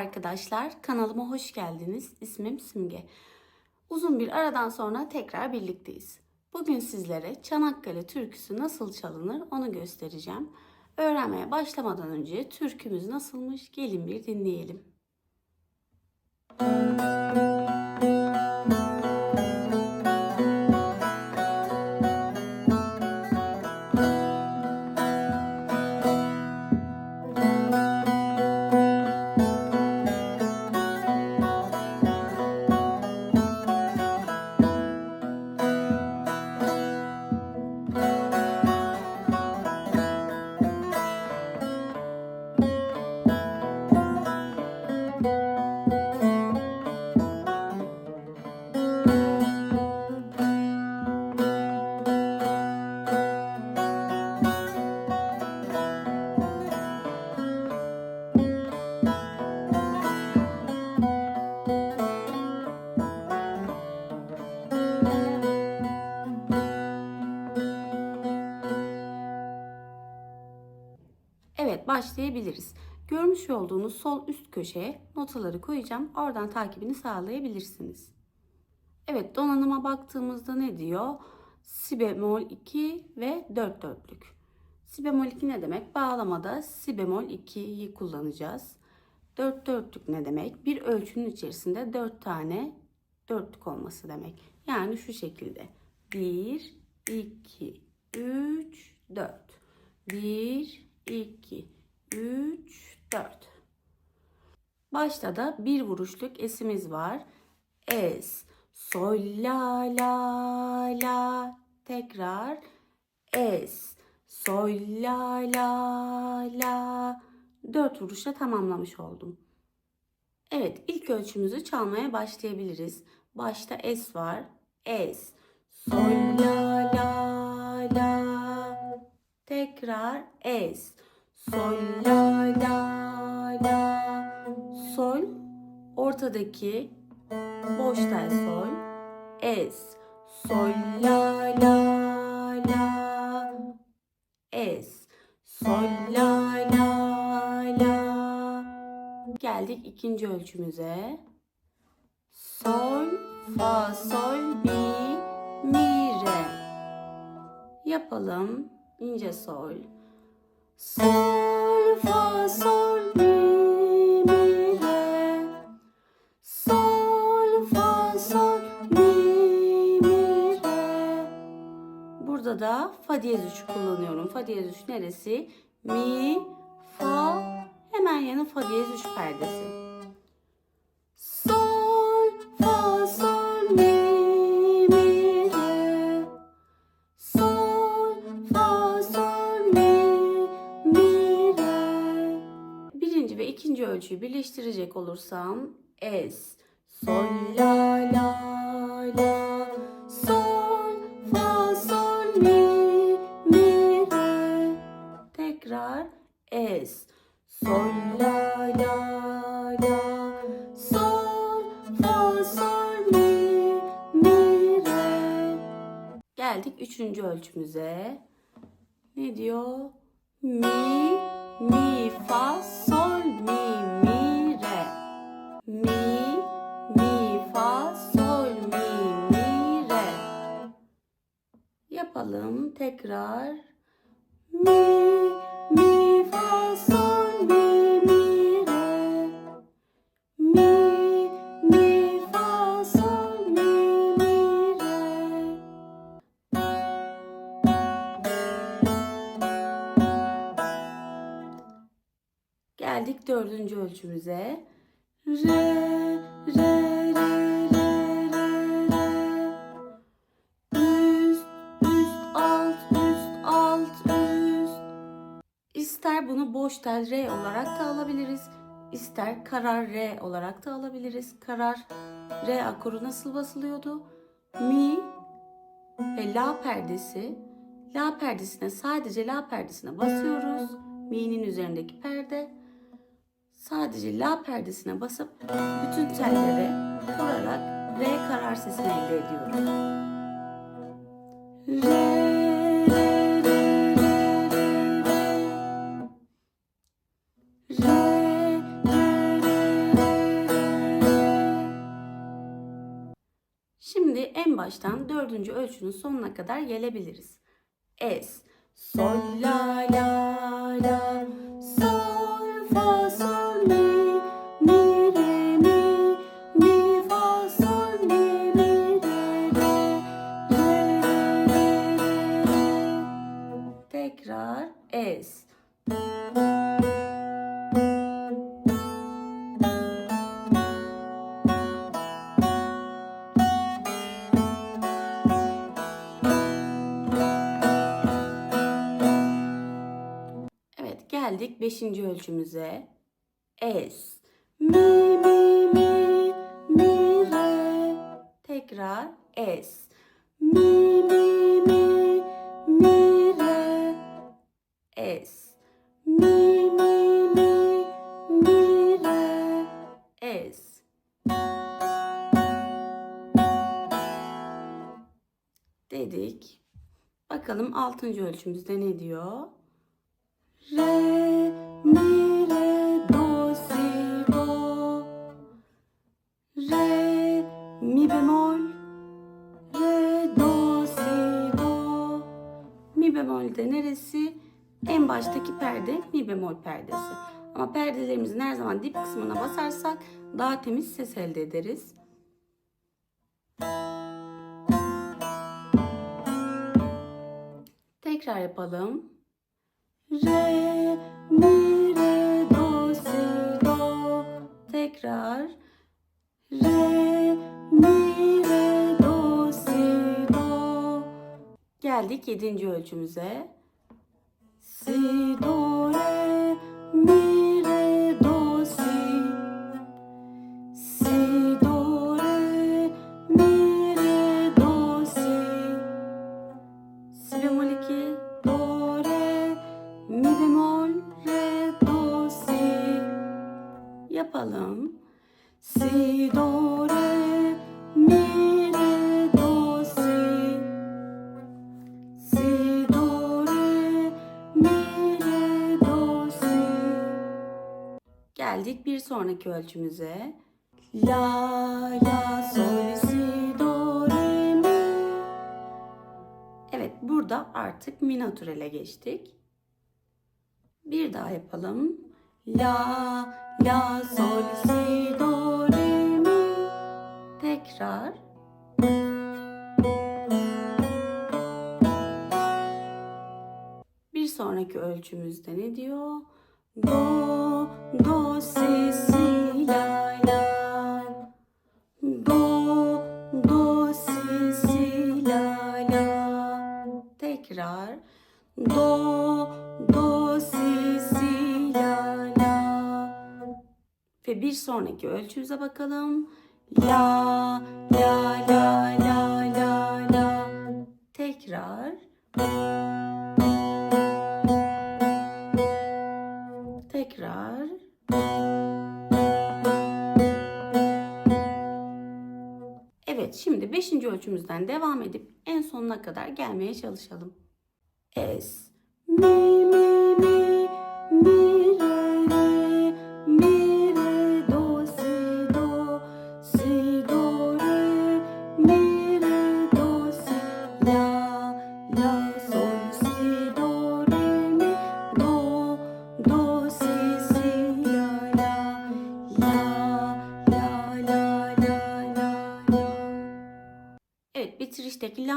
arkadaşlar, kanalıma hoş geldiniz. İsmim Simge. Uzun bir aradan sonra tekrar birlikteyiz. Bugün sizlere Çanakkale türküsü nasıl çalınır onu göstereceğim. Öğrenmeye başlamadan önce türkümüz nasılmış gelin bir dinleyelim. Evet başlayabiliriz. Görmüş olduğunuz sol üst köşeye notaları koyacağım. Oradan takibini sağlayabilirsiniz. Evet donanıma baktığımızda ne diyor? Si bemol 2 ve 4 dörtlük. Si bemol 2 ne demek? Bağlamada si bemol 2'yi kullanacağız. 4 dörtlük ne demek? Bir ölçünün içerisinde 4 tane dörtlük olması demek. Yani şu şekilde. 1, 2, 3, 4. 1, 2, 3, 4. Başta da bir vuruşluk esimiz var. Es, sol, la, la, la. Tekrar es, sol, la, la, la. Dört vuruşla tamamlamış oldum. Evet ilk ölçümüzü çalmaya başlayabiliriz. Başta es var. Es, sol, la, la, la. Tekrar es. Sol la la la. Sol ortadaki boş tel sol. Es. Sol la la la. Es. Sol la la la. Geldik ikinci ölçümüze. Sol, fa, sol, mi, mi, re. Yapalım. İnce sol. Sol, fa, sol, mi, mi, re. Sol, fa, sol, mi, mi, re. Burada da fa diyez 3 kullanıyorum. Fa diyez 3 neresi? Mi, fa, hemen yanı fa diyez 3 perdesi. Ölçüyü birleştirecek olursam es, sol, la, la, la, sol, fa, sol, mi, mi, re. Tekrar es, sol, la, la, la, sol, fa, sol, mi, mi, re. Geldik üçüncü ölçümüze. Ne diyor? Mi, mi, fa, sol. Mi, mi, fa, sol, mi, mi, re. Yapalım tekrar. Mi, mi, fa, sol, mi, mi, re. Mi, mi, fa, sol, mi, mi, re. Geldik dördüncü ölçümüze. İster bunu boş tel re olarak da alabiliriz. İster karar re olarak da alabiliriz. Karar re akoru nasıl basılıyordu? Mi ve la perdesi. La perdesine sadece la perdesine basıyoruz. Mi'nin üzerindeki perde. Sadece la perdesine basıp bütün tellere vurarak re karar sesini elde ediyoruz. Re Şimdi en baştan dördüncü ölçünün sonuna kadar gelebiliriz. Es, sol, la, la, la, geldik beşinci ölçümüze. Es. Mi mi mi mi re. Tekrar es. Mi mi mi mi re. Es. Mi mi mi mi re. Es. Dedik. Bakalım altıncı ölçümüzde ne diyor? Bemol. Re, do, si, do. Mi bemol de neresi? En baştaki perde mi bemol perdesi. Ama perdelerimizin her zaman dip kısmına basarsak daha temiz ses elde ederiz. Tekrar yapalım. Re, mi, re, do, si, do. Tekrar. Re, mi, Geldik yedinci ölçümüze. Si, do, Geldik bir sonraki ölçümüze. La, la, sol, si, do, re, mi. Evet burada artık mi natürele geçtik. Bir daha yapalım. La, la, sol, si, do, re, mi. Tekrar. Bir sonraki ölçümüzde ne diyor? Do, do, si, si, la, la. Do, do, si, si, la, la. Tekrar. Do, do, si, si, la, la. Ve bir sonraki ölçümüze bakalım. La, la, la, la, la, la. Tekrar. Tekrar. Evet, şimdi 5. ölçümüzden devam edip en sonuna kadar gelmeye çalışalım. Es, mi,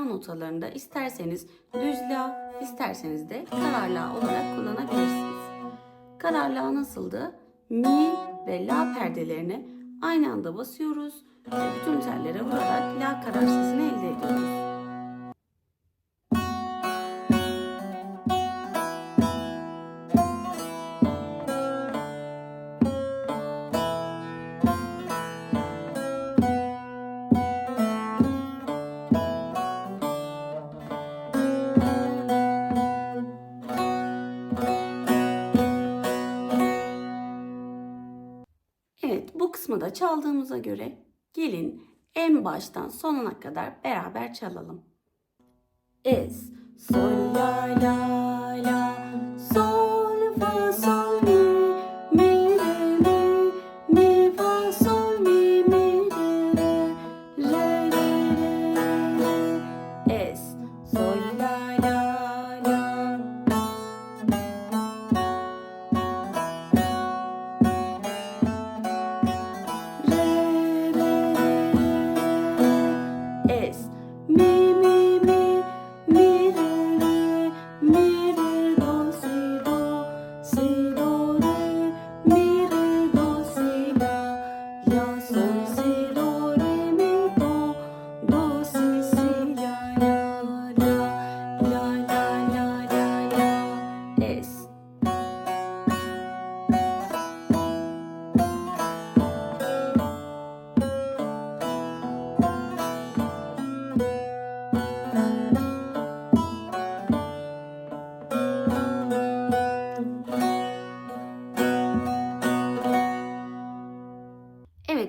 la notalarında isterseniz düz la, isterseniz de karar la olarak kullanabilirsiniz. Karar la nasıldı? Mi ve la perdelerini aynı anda basıyoruz ve bütün tellere vurarak la karar sesini elde ediyoruz. Çaldığımıza göre gelin en baştan sonuna kadar beraber çalalım. Es, sol, la, la,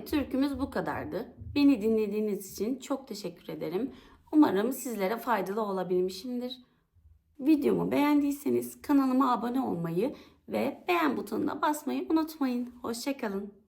Evet türkümüz bu kadardı. Beni dinlediğiniz için çok teşekkür ederim. Umarım sizlere faydalı olabilmişimdir. Videomu beğendiyseniz kanalıma abone olmayı ve beğen butonuna basmayı unutmayın. Hoşçakalın.